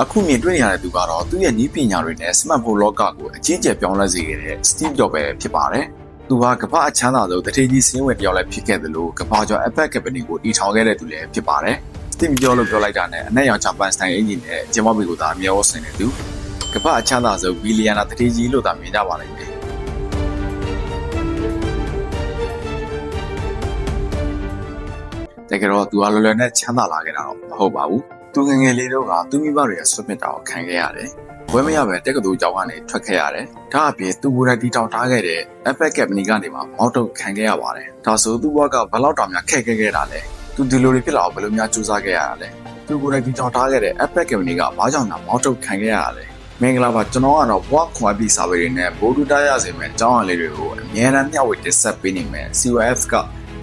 အခုမြင်တွေ့နေရတဲ့သူကတော့သူ့ရဲ့နီးပညာတွေနဲ့ smartphone လောကကိုအကြီးအကျယ်ပြောင်းလဲစေခဲ့တဲ့ Steve Jobs ပဲဖြစ်ပါတယ်။သူဟာကမ္ဘာအချမ်းသာဆုံးတထေကြီးစင်းဝင်တယောက်လည်းဖြစ်ခဲ့တယ်လို့ကမ္ဘာကျော် Apple Company ကိုတည်ထောင်ခဲ့တဲ့သူလည်းဖြစ်ပါတယ်။ Steve Jobs လို့ပြောလိုက်တာနဲ့အနက်ရောင်ဂျပန်စတိုင်အင်ဂျင်နဲ့ဂျမဘီကိုသာအမျက်ဝဆင်နေသူကမ္ဘာအချမ်းသာဆုံးဘီလီယံနာတထေကြီးလို့သာမြင်ကြပါလိမ့်မယ်။တကယ်တော့သူဟာလွယ်လွယ်နဲ့ချမ်းသာလာခဲ့တာတော့မဟုတ်ပါဘူး။ သူငယ်ငယ်လေးတော့ကသူမိဘတွေရဲ့ဆွတ်မြတ်တာကိုခံခဲ့ရတယ်။ဝဲမရပဲတက္ကသိုလ်ကျောင်းကနေထွက်ခဲ့ရတယ်။ဒါအပြင်သူကိုယ်တိုင်တီထောင်ထားခဲ့တဲ့ Apple Company ကနေမှမောက်ထုတ်ခံခဲ့ရပါတယ်။ဒါဆိုသူ့ဘဝကဘယ်လောက်တောင်များခက်ခဲခဲ့တာလဲ။သူဒီလိုတွေဖြစ်လာအောင်ဘယ်လိုများကြိုးစားခဲ့ရတာလဲ။သူကိုယ်တိုင်တီထောင်ထားခဲ့တဲ့ Apple Company ကဘာကြောင့်များမောက်ထုတ်ခံခဲ့ရတာလဲ။မင်္ဂလာပါကျွန်တော်ကတော့ဘဝခွန်အပ်ပြီးစာပေတွေနဲ့ဘိုးတူတားရစေမယ့်အကြောင်းအရာလေးတွေကိုအများအားမျှဝေတင်ဆက်ပေးနေမယ် COF က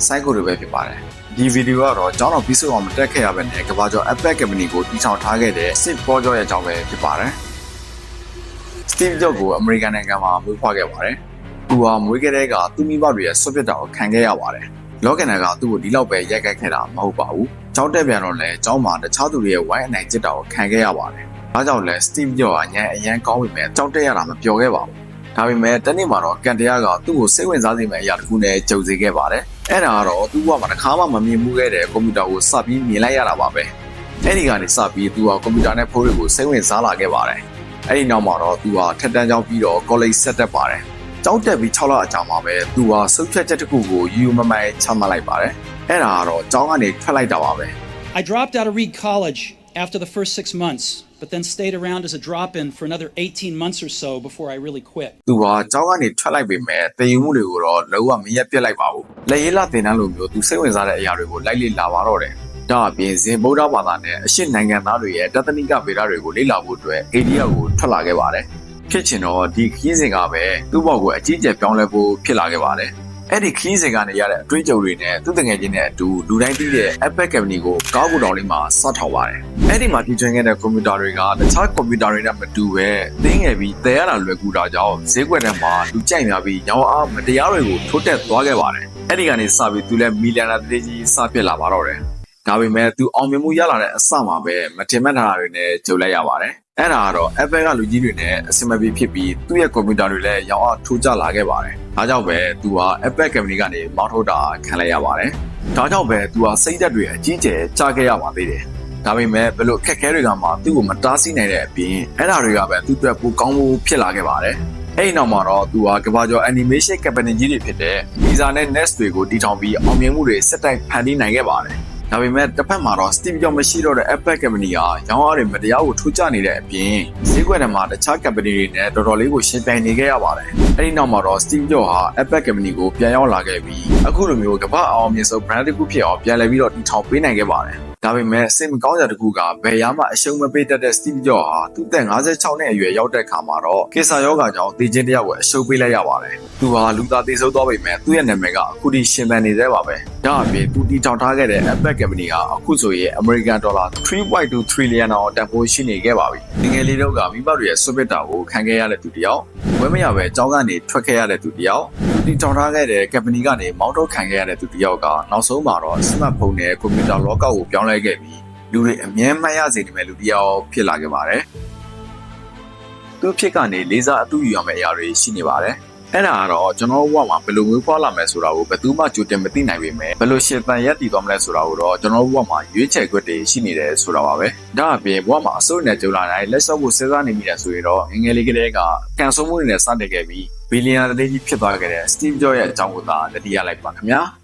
site ကိုတွေပဲဖြစ်ပါတယ်။ဒီဗီဒီယိုကတော့ကျောင်းတော်ပြီးဆုံးအောင်မတက်ခဲ့ရဘဲနဲ့ကဘာကျော် Apple Company ကိုတည်ထောင်ထားခဲ့တဲ့ Steve Jobs ရဲ့အကြောင်းပဲဖြစ်ပါတယ်။ Steve Jobs ကိုအမေရိကန်နိုင်ငံမှာမွေးဖွားခဲ့ပါတယ်။သူဟာမွေးခဲ့တဲ့ကသူ့မိဘတွေရဲ့ဆွတ်ပစ်တာကိုခံခဲ့ရပါတယ်။လောကနာကသူ့ကိုဒီလောက်ပဲရိုက်ခိုက်ခဲ့တာမဟုတ်ပါဘူး။ကျောင်းတက်ပြန်တော့လည်းကျောင်းမှာတခြားသူတွေရဲ့ဝိုင်းအနိုင်ကျစ်တာကိုခံခဲ့ရပါတယ်။ဒါကြောင့်လဲ Steve Jobs အញ្ញံအရန်ကောင်းပြီမဲ့ကျောင်းတက်ရတာမပြောခဲ့ပါဘူး။ဒါပေမဲ့တနေ့မှာတော့ကန်တရားကသူ့ကိုစိတ်ဝင်စားစေမယ့်အရာတစ်ခုနဲ့ကြုံစေခဲ့ပါတယ်။အဲ့ဒါကတော့သူ့ဘဝမှာတစ်ခါမှမမြင်မှုခဲ့တဲ့ကွန်ပျူတာကိုစပြီးမြင်လိုက်ရတာပါပဲ။အဲ့ဒီကနေစပြီးသူဟာကွန်ပျူတာနဲ့ဖိုးတွေကိုစိတ်ဝင်စားလာခဲ့ပါတယ်။အဲ့ဒီနောက်မှာတော့သူဟာထက်တန်းကျောင်းပြီးတော့ college ဆက်တက်ပါတယ်။ကျောင်းတက်ပြီး6လအကြာမှာပဲသူဟာစုပ်ဖြတ်ချက်တစ်ခုကိုယူမမိုင်ချမှတ်လိုက်ပါတယ်။အဲ့ဒါကတော့ကျောင်းကနေထွက်လိုက်တာပါပဲ။ I dropped out of Reed College after the first 6 months but then stayed around as a drop-in for another 18 months or so before I really quit သူဟာကျောင်းကနေထွက်လိုက်ပေမဲ့တည်ယူမှုတွေကိုတော့လုံးဝမရက်ပြက်လိုက်ပါဘူး။လက်ရေးလာတင်တန်းလိုမျိုးသူစိတ်ဝင်စားတဲ့အရာတွေကိုလိုက်လေ့လာပါတော့တယ်။ဒါအပြင်ဇင်ဗုဒ္ဓဘာသာနဲ့အရှစ်နိုင်ငံသားတွေရဲ့တသနိကဗေဒတွေကိုလေ့လာဖို့အတွက်အိန္ဒိယကိုထွက်လာခဲ့ပါတယ်။ဖြစ်ချင်တော့ဒီခရီးစဉ်ကပဲသူ့ဘောက်ကိုအကြီးအကျယ်ပြောင်းလဲဖို့ဖြစ်လာခဲ့ပါတယ်။ အဲ့ဒီခီးစဉ်ကနေရတဲ့အတွေ့အကြုံတွေနဲ့သူ့တငယ်ချင်းနဲ့အတူလူတိုင်းသိတဲ့ Apple Company ကိုကောက်ကူတောင်လေးမှာစထောက်ပါတယ်။အဲ့ဒီမှာတီထွင်ခဲ့တဲ့ကွန်ပျူတာတွေကတခြားကွန်ပျူတာတွေနဲ့မတူပဲသင်းငယ်ပြီးတည်ရတာလွယ်ကူတာကြောင့်ဈေးကွက်ထဲမှာလူကြိုက်များပြီးရောင်းအားမတရားတွေကိုထိုးတက်သွားခဲ့ပါတယ်။အဲ့ဒီကနေစပြီးသူလည်းမီလီယံနာတည်းကြီးစဖြစ်လာပါတော့တယ်။ဒါပေမဲ့သူအောင်မြင်မှုရလာတဲ့အစမှာပဲမထင်မှတ်ထားတာတွေနဲ့ကြုံလိုက်ရပါတယ်။အဲ့ဒါကတော့ Apple ကလူကြီးတွေနဲ့အဆင်မပြေဖြစ်ပြီးသူ့ရဲ့ကွန်ပျူတာတွေလည်းရောင်းအားထိုးကျလာခဲ့ပါတယ်။ ဒါကြောင့်ပဲသူဟာ Apple Company ကနေမောင်းထုတ်တာခံလိုက်ရပါတယ်။ဒါကြောင့်ပဲသူဟာစိတ်သက်တွေအကြီးကျယ်ကြားခဲ့ရပါသေးတယ်။ဒါပေမဲ့ဘယ်လိုအခက်အခဲတွေကမှသူ့ကိုမတားဆီးနိုင်တဲ့အပြင်အဲ့ဒါတွေကပဲသူ့အတွက်ပိုကောင်းဖို့ဖြစ်လာခဲ့ပါတယ်။အဲ့ဒီနောက်မှာတော့သူဟာကမ္ဘာကျော် animation company ကြီးတွေဖြစ်တဲ့ Visa နဲ့ Nest တွေကိုတည်ထောင်ပြီးအောင်မြင်မှုတွေစက်တိုက်ဖန်တီးနိုင်ခဲ့ပါတယ်။ ဒါပေမဲ့တစ်ဖက်မှာတော့ Steve Jobs မရှိတော့တဲ့ Apple Company ကရောင်းအားတွေမတရားကိုထိုးကျနေတဲ့အပြင်ဈေးကွက်ထဲမှာတခြား company တွေနဲ့တော်တော်လေးကိုရှင်ပြိုင်နေခဲ့ရပါတယ်။အဲဒီနောက်မှာတော့ Steve Jobs ဟာ Apple Company ကိုပြန်ရောက်လာခဲ့ပြီးအခုလိုမျိုးကမ္ဘာအောင်မြင်ဆုံး brand တစ်ခုဖြစ်အောင်ပြန်လည်ပြီးတော့တည်ထောင်ပေးနိုင်ခဲ့ပါတယ်။ ဒါပေမဲ့စိတ်မကောင်းစရာတစ်ခုကဘယ်ရမှအရှုံးမပေးတတ်တဲ့ Steve Jobs ဟာသူ့သက်56နှစ်အရွယ်ရောက်တဲ့အခါမှာတော့ကင်ဆာရောဂါကြောင့်တည်ခြင်းတယောက်ကိုအရှုံးပေးလိုက်ရပါတယ်။သူဟာလူသားသေဆုံးသွားပေမဲ့သူ့ရဲ့နာမည်ကအခုထိရှင်သန်နေသေးပါပဲ။ဒါအပြင်သူတည်ထောင်ထားခဲ့တဲ့ Apple Company ကအခုဆိုရင် American Dollar 3.2 trillion အောင်တန်ဖိုးရှိနေခဲ့ပါပြီ။ငယ်လေးတို့ကမိဘတွေရဲ့ဆွပစ်တာကိုခံခဲ့ရတဲ့သူတယောက် ဝဲမရပဲအကြောင်းကနေထွက်ခဲ့ရတဲ့သူတယောက်တည်ထောင်ထားခဲ့တဲ့ company ကနေမောင်းထုတ်ခံခဲ့ရတဲ့သူတယောက်ကနောက်ဆုံးမှာတော့ smartphone နဲ့ computer လောကကိုပြောင်းလဲခဲ့ပြီးလူတွေအမြဲမှတ်ရစေနေမဲ့လူတယောက်ဖြစ်လာခဲ့ပါတယ်။သူ့ဖြစ်ကနေလေးစားအတူယူရမယ့်အရာတွေရှိနေပါတယ်။ အဲ့ဒါကတော့ကျွန်တော်ဘဝမှာဘယ်လိုမျိုးဖွာလာမယ်ဆိုတာကိုဘယ်သူမှကြိုတင်မသိနိုင်ပေမဲ့ဘယ်လိုရှင်သန်ရက်တည်သွားမလဲဆိုတာကိုတော့ကျွန်တော်ဘဝမှာရွေးချယ်ခွင့်တွေရှိနေတယ်ဆိုတာပါပဲ။ဒါအပြင်ဘဝမှာအစိုးရနဲ့ကြုံလာတိုင်းလက်စော့ဖို့စဉ်းစားနေမိတယ်ဆိုရင်တော့ငယ်ငယ်လေးကလေးကကန်ဆိုးမှုတွေနဲ့စတင်ခဲ့ပြီးဘီလီယံတည်းကြီးဖြစ်သွားခဲ့တဲ့ Steve Jobs ရဲ့အကြောင်းကိုသာတတိယလိုက်ပါခင်ဗျာ။